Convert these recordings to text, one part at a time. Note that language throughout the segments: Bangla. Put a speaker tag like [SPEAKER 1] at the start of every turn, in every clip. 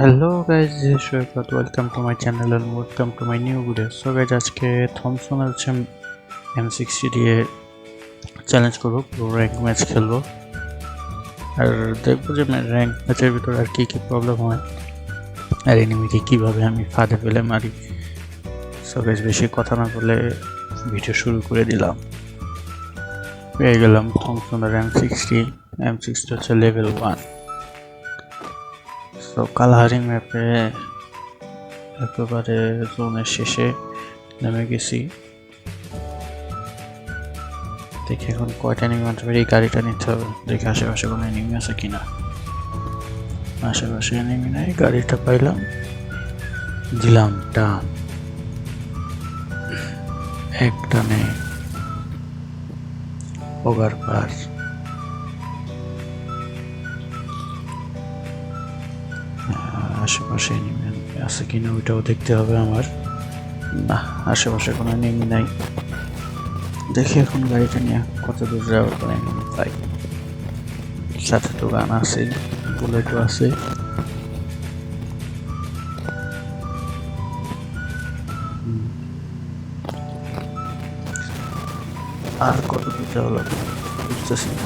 [SPEAKER 1] Hello guys Saikat welcome to my channel and welcome to my new video so guys আজকে থমসন হচ্ছে এম সিক্সটি দিয়ে চ্যালেঞ্জ করব, পুরো র্যাঙ্ক ম্যাচ খেলব। আর দেখব যে র্যাঙ্ক ম্যাচের ভিতরে আর কী কী প্রবলেম হয়। আর এনিমিকে কীভাবে আমি ফাঁদে ফেলে মারি। সো গাইজ বেশি কথা না বলে ভিডিও শুরু করে দিলাম। পেয়ে গেলাম থমসনের এম সিক্সটি এম সিক্সটি হচ্ছে লেভেল ওয়ান তো কালহারি ম্যাপে একেবারে জোনের শেষে নেমে গেছি। দেখি এখন কয়টা এনিমি আনতে এই গাড়িটা নিতে হবে। দেখি আশেপাশে কোনো এনিমি আছে কিনা। আশেপাশে এনিমি নাই, গাড়িটা পাইলাম। দিলাম টান এক টানে ওগার পার। আশেপাশে এনিমি আছে কিনা ওইটাও দেখতে হবে আমার। না আশেপাশে কোনো এনিমি নাই। দেখি এখন গাড়িটা নিয়ে কত দূর যাওয়ার পর এনিমি পাই। সাথে তো গান আছে, বুলেটও আছে। আর কত দূর যাওয়া লাগবে বুঝতেছি না।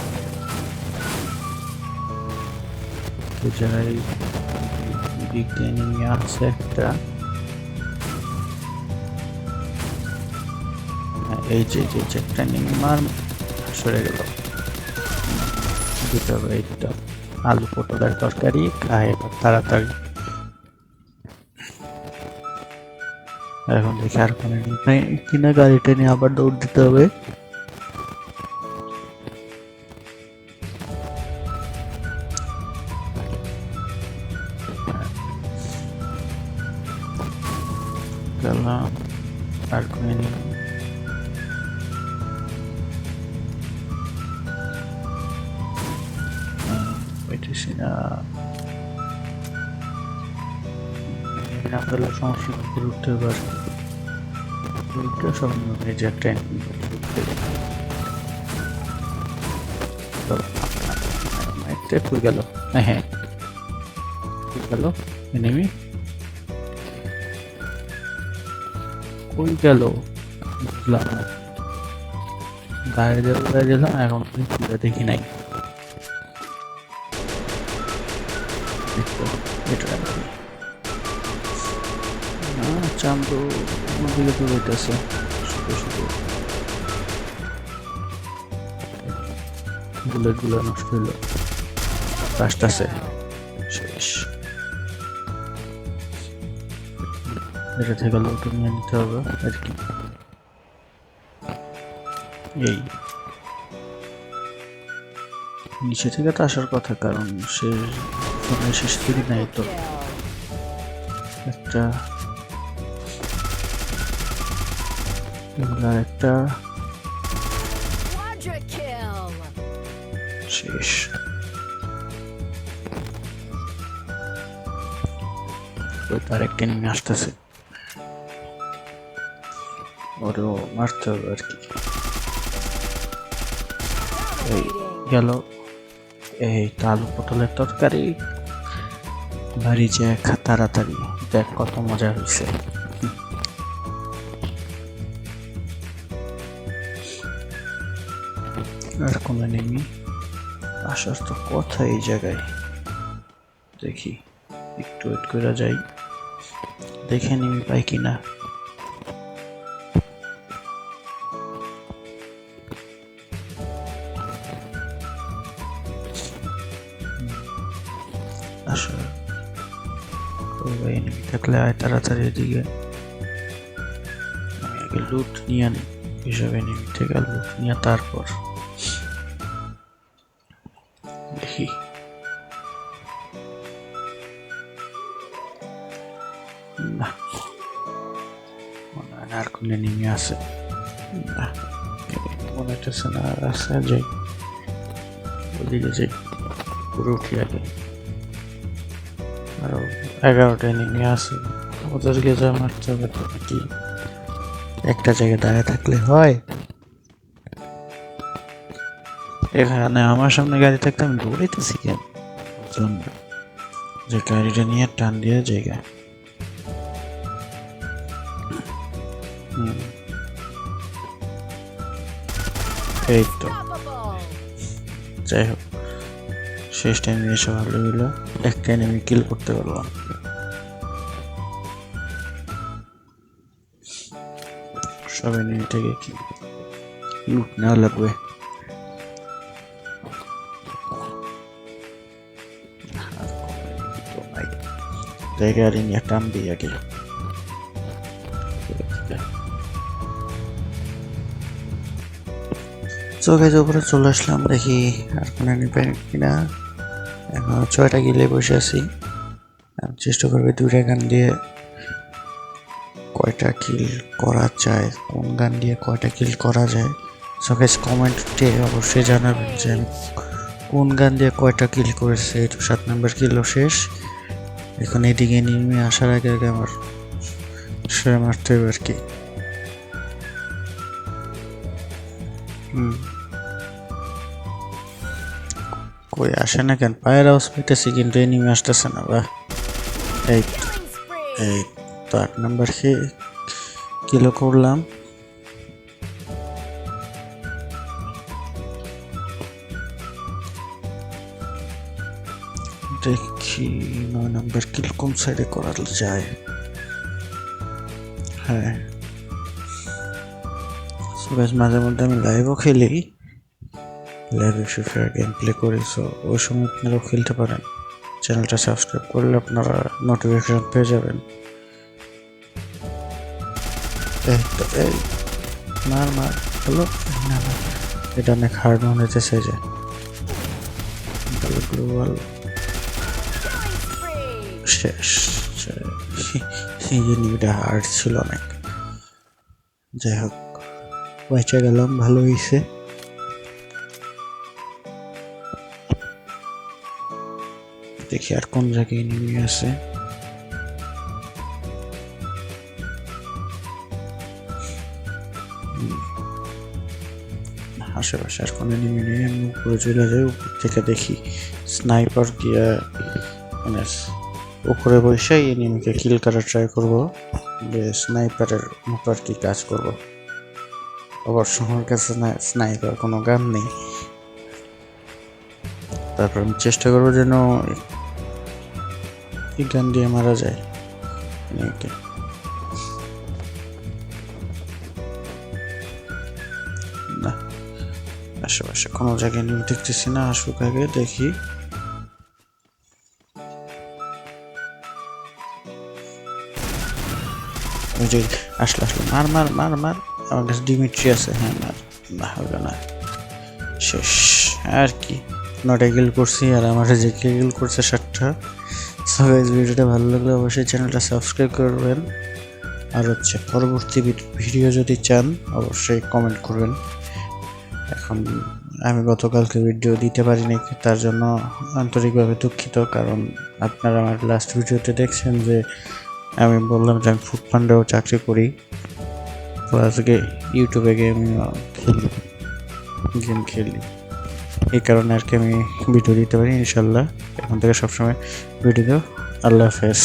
[SPEAKER 1] জায়গায় এনিমি আছে একটা এই যে যে যে, একটা এনিমি মার, সরে গেল। আলু পটলের তরকারি, খায় তাড়াতাড়ি। এখন দেখি আর কোনো কিনা গাড়িটা নিয়ে আবার দৌড় দিতে হবে। না enemy না সমস্যা উঠতে পারে উঠতে সব এই যে একটা একটা গেল হ্যাঁ গেল এনিমি কই গেল? বুঝলাম দিয়ে উড়ে দিলাম এখন ঘুরে দেখি নাই। দিকে তো রইতেছে শুধু শুধু। বুলেটগুলো নষ্ট হইল। আসতেছে। শেষ। এটা থেকে লোটো নিয়ে নিতে হবে, আর কি? এই। নিচে থেকে তো আসার কথা, কারণ সে ফোনের শেষ থেকে নাই তো। একটা একটা শেষ। তার একটা নিয়ে আসতেছে। ওরও মারতে হবে আর কি এই গেল এই আলু পটলের তরকারি বাড়ি যে তাড়াতাড়ি দেখ কত মজা হয়েছে আর কোনো নেমি আসার তো কথা এই জায়গায় দেখি একটু ওয়েট করে যাই দেখে নিবি পাই কিনা থাকলে আয় তাড়াতাড়ি এদিকে। আমি লুট নিয়ে আনি হিসাবে enemy থেকে লুট নিয়ে তারপর। দেখি। আর কোনো enemy আছে। না, মনে হচ্ছে না আছে, যাই। ওদিকে যাই, পুরো উঠি আগে। আরও এগারোটা এনিমি আছে ওদেরকে যা মারতে হবে নাকি একটা জায়গায় দাঁড়িয়ে থাকলে হয়। এখানে আমার সামনে গাড়ি থাকতে আমি দৌড়াইতেছি কেন? বুঝলাম। যে গাড়িটা নিয়ে টান দিয়ে জায়গা। এই তো। যাই হোক। শেষ টাইম এসে ভালো হইল একটা এনিমি কিল করতে পারলাম। সব এনিমি থেকে লুট নেওয়া লাগবে? আর নিয়ে টান দিই আগে চোখে উপরে চলে আসলাম, দেখি আর কোনো কিনা। এখন ছয়টা গিলে বসে আছি। চেষ্টা করব দুইটা গান দিয়ে কয়টা কিল করা যায়, কোন গান দিয়ে কয়টা কিল করা যায়। সবাই কমেন্টে অবশ্যই জানাবেন যে কোন গান দিয়ে কয়টা কিল করেছে এটা সাত নম্বর কিলো শেষ। এখন এদিকে নেমে আসার আগে আগে আমার সে মারতে হবে আর কি। হুম। কই আসে না কেন? পায়ের আওয়াজ পাইতেছি, কিন্তু এনিমি আসতেছে না বা এই এই তো আট নাম্বার খেয়ে কিলো করলাম? দেখি, নয় নাম্বার কিল কোন সাইডে করা যায়? হ্যাঁ। মাঝে মধ্যে আমি লাইভও খেলি। ফ্রি ফায়ার গেম প্লে করি সো ওই সময় আপনারাও খেলতে পারেন। চ্যানেলটা সাবস্ক্রাইব করলে আপনারা নোটিফিকেশন পেয়ে যাবেন। এই তো, এই, মার মার হলো না না, এটা অনেক হার্ড মনে হইতেছে যে। গ্লোবাল শেষ এই জিনিসটা হার্ড ছিল অনেক। যাই হোক বেঁচে গেলাম, ভালো হয়েছে দেখি আর কোন জায়গায় নেমে আছে। আশেপাশে আর কোনো নেমে নেই, আমি উপরে চলে যাই, উপর থেকে দেখি স্নাইপার দিয়ে মানে উপরে বসে এনিমিকে কিল করার ট্রাই করব, যে স্নাইপারের মতো আর কি কাজ করব। অবশ্য আমার কাছে স্নাইপার কোনো গান নেই। তারপর আমি চেষ্টা করব যেন গান দিয়ে মারা যায়। আশেপাশে কোনো জায়গায় নিয়ে দেখতেছি না, আসুক আগে, দেখি। ওই যে, আসলো আসলো, মার মার মার মার। আমার কাছে ডিমিট্রি আছে হ্যাঁ মার। না, হবে না। শেষ, আর কি। নটা গিল করছি, আর আমার যে গিল করছে ষাটটা সো গাইজ ভিডিওটা ভালো লাগলে অবশ্যই চ্যানেলটা সাবস্ক্রাইব করবেন। আর হচ্ছে পরবর্তী ভিডিও যদি চান, অবশ্যই কমেন্ট করবেন। এখন আমি গতকালকে ভিডিও দিতে পারিনি, তার জন্য আন্তরিকভাবে দুঃখিত, কারণ আপনারা আমার লাস্ট ভিডিওতে দেখছেন যে আমি বললাম যে আমি ফুড ফান্ডেও চাকরি করি। তো আজকে ইউটিউবে গেম গেম খেলি। এই কারণে আর কি আমি ভিডিও দিতে পারি, ইনশাল্লাহ। এখন থেকে সবসময় ভিডিও আল্লাহ হাফেজ।